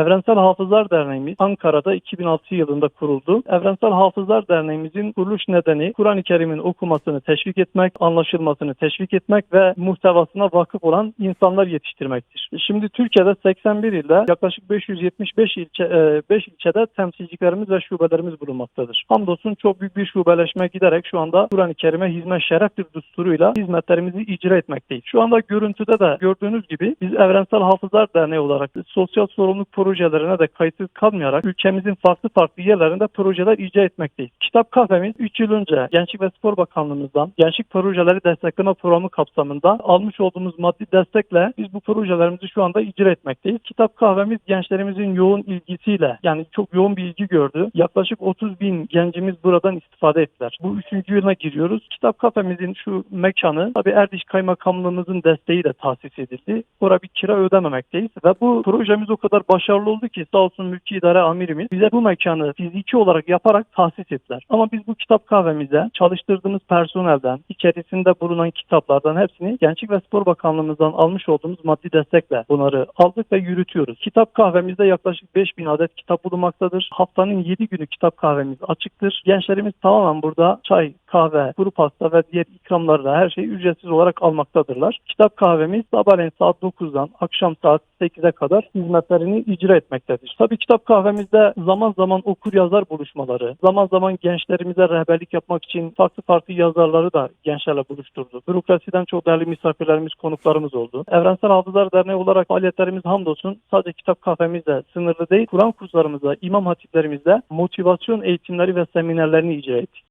Evrensel Hafızlar Derneğimiz Ankara'da 2006 yılında kuruldu. Evrensel Hafızlar Derneğimizin kuruluş nedeni Kur'an-ı Kerim'in okumasını teşvik etmek, anlaşılmasını teşvik etmek ve muhtevasına vakıf olan insanlar yetiştirmektir. Şimdi Türkiye'de 81 ilde yaklaşık 575 ilçe, 5 ilçede temsilcilerimiz ve şubelerimiz bulunmaktadır. Hamdolsun çok büyük bir şubeleşme giderek şu anda Kur'an-ı Kerim'e hizmet şereftir düsturuyla hizmetlerimizi icra etmekteyiz. Şu anda görüntüde de gördüğünüz gibi biz Evrensel Hafızlar Derneği olarak sosyal sorumluluk projelerine de kayıtsız kalmayarak ülkemizin farklı farklı yerlerinde projeler icra etmekteyiz. Kitap kafemiz 3 yıl önce Gençlik ve Spor Bakanlığımızdan Gençlik Projeleri Destekleme Programı kapsamında almış olduğumuz maddi destekle biz bu projelerimizi şu anda icra etmekteyiz. Kitap kahvemiz gençlerimizin yoğun ilgisiyle yani çok yoğun bir ilgi gördü. Yaklaşık 30 bin gencimiz buradan istifade ettiler. Bu üçüncü yılına giriyoruz. Kitap kafemizin şu mekanı tabii Erdiş Kaymakamlığımızın desteğiyle tahsis edildi. Orada bir kira ödememekteyiz ve bu projemiz o kadar başarılı oldu ki sağ olsun mülki idare amirimiz bize bu mekanı fiziki olarak yaparak tahsis ettiler. Ama biz bu kitap kahvemize çalıştırdığımız personelden, içerisinde bulunan kitaplardan hepsini Gençlik ve Spor Bakanlığımızdan almış olduğumuz maddi destekle bunları aldık ve yürütüyoruz. Kitap kahvemizde yaklaşık 5000 adet kitap bulunmaktadır. Haftanın 7 günü kitap kahvemiz açıktır. Gençlerimiz tamamen burada çay, kahve, kuru pasta ve diğer ikramlarla her şeyi ücretsiz olarak almaktadırlar. Kitap kahvemiz sabahleyin saat 9'dan akşam saat 8'e kadar hizmetlerini icra etmektedir. Tabii kitap kahvemizde zaman zaman okur yazar buluşmaları, zaman zaman gençlerimize rehberlik yapmak için farklı farklı yazarları da gençlerle buluşturduk. Bürokrasiden çok değerli misafirlerimiz, konuklarımız oldu. Evrensel Hafızlar Derneği olarak faaliyetlerimiz hamdolsun sadece kitap kahvemizde sınırlı değil, Kur'an kurslarımızda, imam hatiplerimizde motivasyon eğitimleri ve seminerlerini icra ettik.